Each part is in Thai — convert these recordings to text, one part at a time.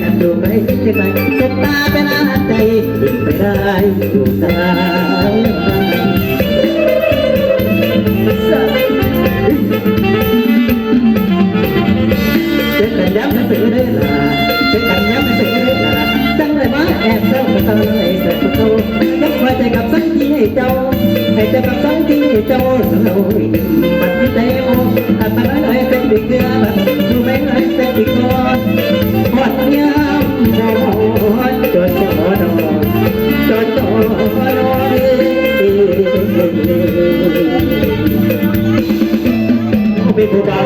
จะดูไปที่ไหนสบตาเป็นอาใจบินไปได้อยู่ตาเจ็บกันย้ำไม่เป็นได้ละเจ็บกันย้ำไม่เป็นได้ละจังเลยมาแอบเศร้าก็ต้องเลยเสร็จก็ยักไว้ใจกับสังที่ให้เจ้า ให้ใจกับสังที่ให้เจ้าเรา มีผู้บ่าว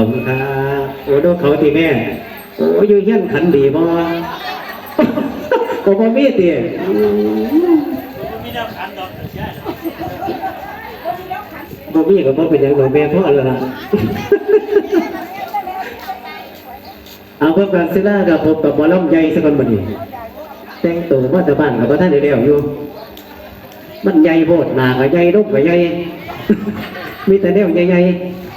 อบคุณครับโอ้ดนเขาตีแม่ โอ้อยู่เฮี้ยนขันดีบ่โอ้บ่มีตีบ่มีก็บ่เป็นหยังดอกแม่พ่อแล้วล่ะเอาพบกันซิล่ากับพบกับหมอลำใหญ่สักคนบัดนี้แต่งตัวมาแต่บ้านกับบ่ทันได้แล้วอยู่ มันใหญ่โพดหนาก็ใหญ่รูปก็ใหญ่มีแต่แนวใหญ่ๆ